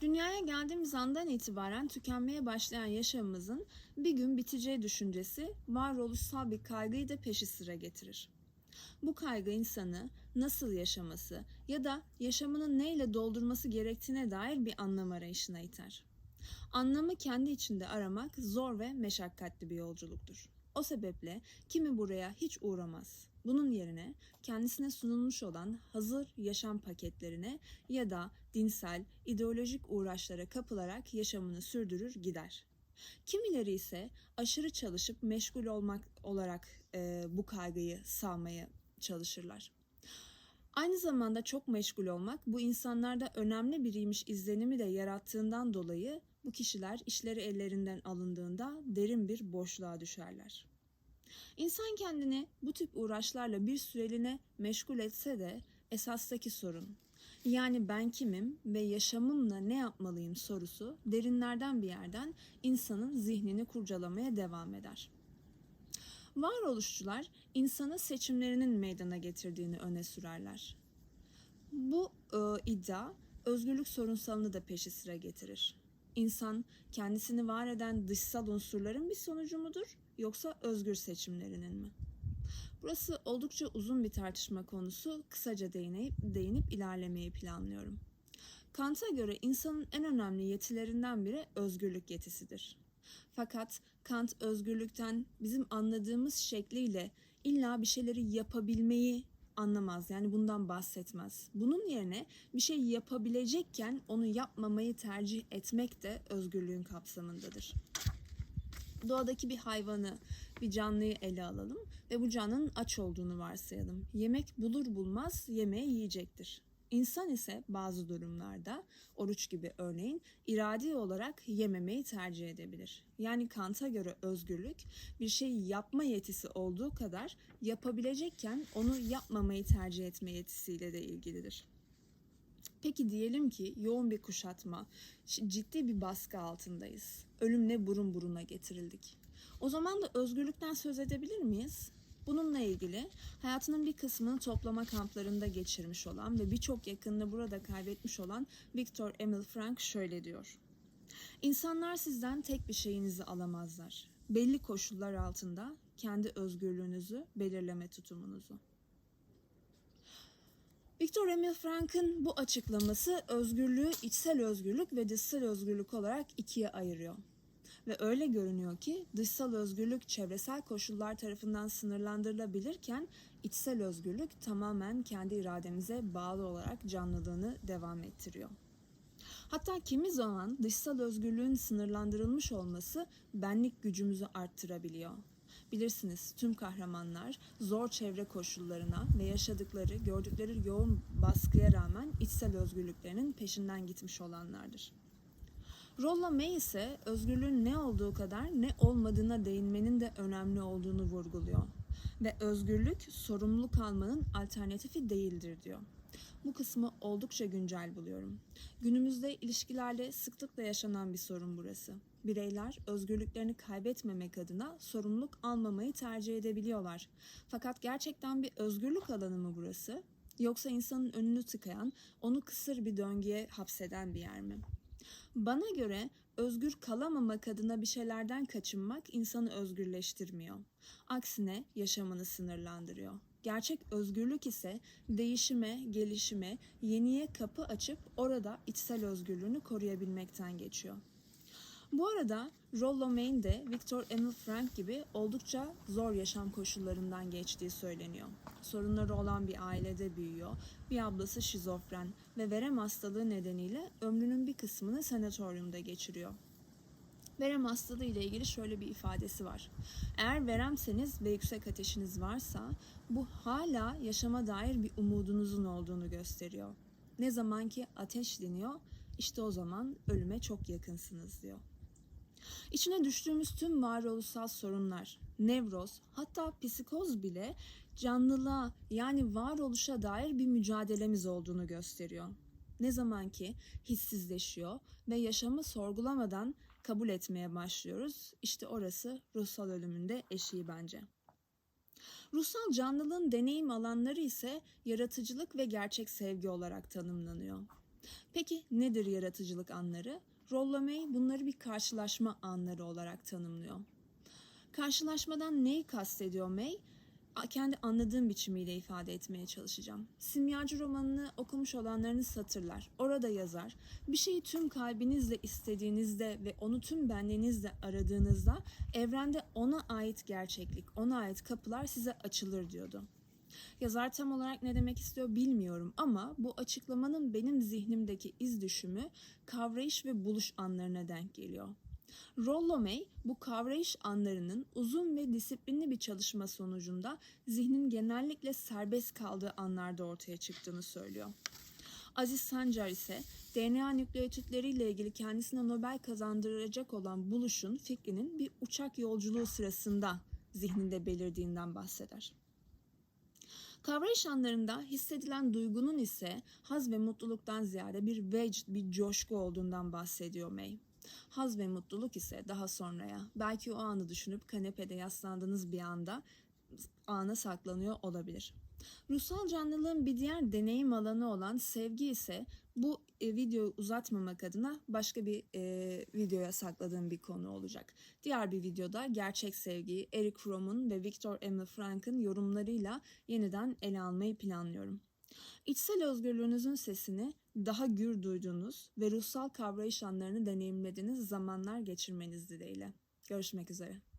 Dünyaya geldiğimiz andan itibaren tükenmeye başlayan yaşamımızın bir gün biteceği düşüncesi varoluşsal bir kaygıyı da peşi sıra getirir. Bu kaygı insanı nasıl yaşaması ya da yaşamını neyle doldurması gerektiğine dair bir anlam arayışına iter. Anlamı kendi içinde aramak zor ve meşakkatli bir yolculuktur. O sebeple kimi buraya hiç uğramaz. Bunun yerine kendisine sunulmuş olan hazır yaşam paketlerine ya da dinsel, ideolojik uğraşlara kapılarak yaşamını sürdürür gider. Kimileri ise aşırı çalışıp meşgul olmak olarak e, bu kaygıyı sağmaya çalışırlar. Aynı zamanda çok meşgul olmak bu insanlarda önemli biriymiş izlenimi de yarattığından dolayı bu kişiler işleri ellerinden alındığında derin bir boşluğa düşerler. İnsan kendini bu tip uğraşlarla bir süreliğine meşgul etse de esastaki sorun yani ben kimim ve yaşamımla ne yapmalıyım sorusu derinlerden bir yerden insanın zihnini kurcalamaya devam eder. Varoluşçular insanı seçimlerinin meydana getirdiğini öne sürerler. Bu e, iddia özgürlük sorunsalını da peşi sıra getirir. İnsan kendisini var eden dışsal unsurların bir sonucu mudur yoksa özgür seçimlerinin mi? Burası oldukça uzun bir tartışma konusu. Kısaca değinip, değinip ilerlemeyi planlıyorum. Kant'a göre insanın en önemli yetilerinden biri özgürlük yetisidir. Fakat Kant özgürlükten bizim anladığımız şekliyle illa bir şeyleri yapabilmeyi anlamaz. Yani bundan bahsetmez. Bunun yerine bir şey yapabilecekken onu yapmamayı tercih etmek de özgürlüğün kapsamındadır. Doğadaki bir hayvanı, bir canlıyı ele alalım ve bu canlının aç olduğunu varsayalım. Yemek bulur bulmaz yemeği yiyecektir. İnsan ise bazı durumlarda oruç gibi örneğin iradi olarak yememeyi tercih edebilir. Yani Kant'a göre özgürlük bir şeyi yapma yetisi olduğu kadar yapabilecekken onu yapmamayı tercih etme yetisiyle de ilgilidir. Peki diyelim ki yoğun bir kuşatma, ciddi bir baskı altındayız. Ölümle burun buruna getirildik. O zaman da özgürlükten söz edebilir miyiz? Bununla ilgili hayatının bir kısmını toplama kamplarında geçirmiş olan ve birçok yakınını burada kaybetmiş olan Viktor Emil Frank şöyle diyor. İnsanlar sizden tek bir şeyinizi alamazlar. Belli koşullar altında kendi özgürlüğünüzü belirleme tutumunuzu. Viktor Emil Frank'ın bu açıklaması özgürlüğü içsel özgürlük ve dışsal özgürlük olarak ikiye ayırıyor. Ve öyle görünüyor ki dışsal özgürlük çevresel koşullar tarafından sınırlandırılabilirken içsel özgürlük tamamen kendi irademize bağlı olarak canlılığını devam ettiriyor. Hatta kimi zaman dışsal özgürlüğün sınırlandırılmış olması benlik gücümüzü arttırabiliyor. Bilirsiniz tüm kahramanlar zor çevre koşullarına ve yaşadıkları, gördükleri yoğun baskıya rağmen içsel özgürlüklerinin peşinden gitmiş olanlardır. Rollo May ise özgürlüğün ne olduğu kadar ne olmadığına değinmenin de önemli olduğunu vurguluyor. Ve özgürlük sorumluluk almanın alternatifi değildir diyor. Bu kısmı oldukça güncel buluyorum. Günümüzde ilişkilerde sıklıkla yaşanan bir sorun burası. Bireyler özgürlüklerini kaybetmemek adına sorumluluk almamayı tercih edebiliyorlar. Fakat gerçekten bir özgürlük alanı mı burası? Yoksa insanın önünü tıkayan, onu kısır bir döngüye hapseden bir yer mi? Bana göre özgür kalamamak adına bir şeylerden kaçınmak insanı özgürleştirmiyor. Aksine yaşamını sınırlandırıyor. Gerçek özgürlük ise değişime, gelişime, yeniye kapı açıp orada içsel özgürlüğünü koruyabilmekten geçiyor. Bu arada Rollo Mayne de Viktor Emil Frank gibi oldukça zor yaşam koşullarından geçtiği söyleniyor. Sorunları olan bir ailede büyüyor. Bir ablası şizofren ve verem hastalığı nedeniyle ömrünün bir kısmını sanatoryumda geçiriyor. Verem hastalığı ile ilgili şöyle bir ifadesi var. Eğer veremseniz ve yüksek ateşiniz varsa bu hala yaşama dair bir umudunuzun olduğunu gösteriyor. Ne zaman ki ateş deniyor işte o zaman ölüme çok yakınsınız diyor. İçine düştüğümüz tüm varoluşsal sorunlar, nevroz, hatta psikoz bile canlılığa yani varoluşa dair bir mücadelemiz olduğunu gösteriyor. Ne zaman ki hissizleşiyor ve yaşamı sorgulamadan kabul etmeye başlıyoruz, işte orası ruhsal ölümünde eşiği bence. Ruhsal canlılığın deneyim alanları ise yaratıcılık ve gerçek sevgi olarak tanımlanıyor. Peki nedir yaratıcılık anları? Rollo May bunları bir karşılaşma anları olarak tanımlıyor. Karşılaşmadan neyi kastediyor May? Kendi anladığım biçimiyle ifade etmeye çalışacağım. Simyacı romanını okumuş olanlarınız hatırlar. Orada yazar. Bir şeyi tüm kalbinizle istediğinizde ve onu tüm benliğinizle aradığınızda evrende ona ait gerçeklik, ona ait kapılar size açılır diyordu. Yazar tam olarak ne demek istiyor bilmiyorum ama bu açıklamanın benim zihnimdeki iz düşümü kavrayış ve buluş anlarına denk geliyor. Rollo May bu kavrayış anlarının uzun ve disiplinli bir çalışma sonucunda zihnin genellikle serbest kaldığı anlarda ortaya çıktığını söylüyor. Aziz Sancar ise DNA nükleotitleriyle ilgili kendisine Nobel kazandıracak olan buluşun fikrinin bir uçak yolculuğu sırasında zihninde belirdiğinden bahseder. Kavrayış anlarında hissedilen duygunun ise haz ve mutluluktan ziyade bir vecd, bir coşku olduğundan bahsediyor May. Haz ve mutluluk ise daha sonraya, belki o anı düşünüp kanepede yaslandığınız bir anda ana saklanıyor olabilir. Ruhsal canlılığın bir diğer deneyim alanı olan sevgi ise bu e, videoyu uzatmamak adına başka bir e, videoya sakladığım bir konu olacak. Diğer bir videoda gerçek sevgiyi Eric Fromm'un ve Viktor Emil Frank'ın yorumlarıyla yeniden ele almayı planlıyorum. İçsel özgürlüğünüzün sesini daha gür duyduğunuz ve ruhsal kavrayış anlarını deneyimlediğiniz zamanlar geçirmeniz dileğiyle. Görüşmek üzere.